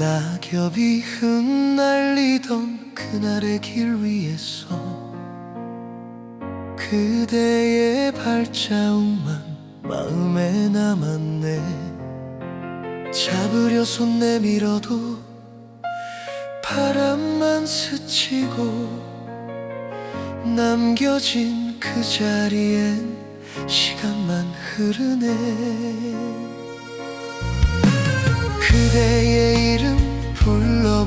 낙엽이 흩날리던 그날의 길 위에서 그대의 발자국만 마음에 남았네. 잡으려 손 내밀어도 바람만 스치고 남겨진 그 자리엔 시간만 흐르네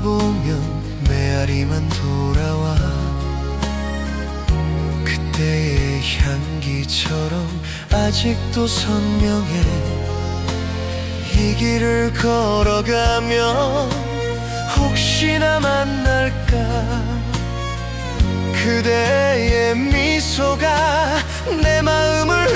불러보면 메아리만 돌아와. 그때의 향기처럼 아직도 선명해. 이 길을 걸어가면 혹시나 만날까? 그대의 미소가 내 마음을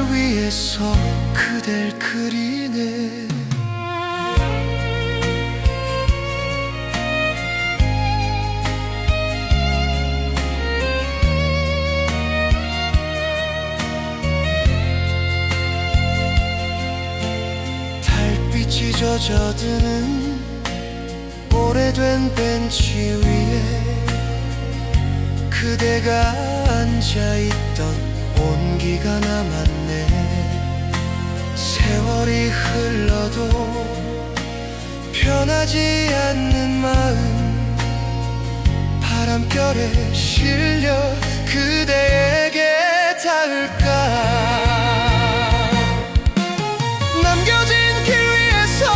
길 위에서 그댈 그리네. 달빛이 젖어드는 오래된 벤치 위에 그대가 앉아있던 온기가 남았네. 세월이 흘러도 변하지 않는 마음. 바람결에 실려 그대에게 닿을까? 남겨진 길 위에서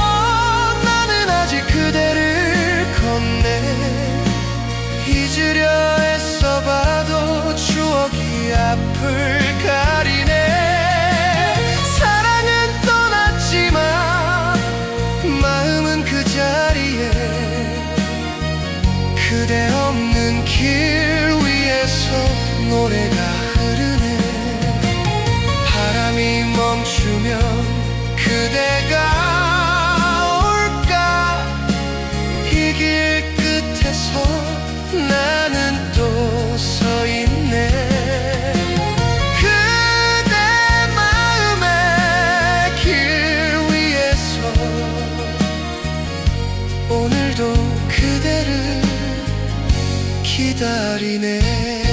나는 아직 그대를 걷네. 잊으려 가리네. 사랑은 떠났지만 마음은 그 자리에 그대 없는 길 위에서 노래가 흐르네. 바람이 멈추면 그대가 올까? 이 길 끝에서 오늘도 그대를 기다리네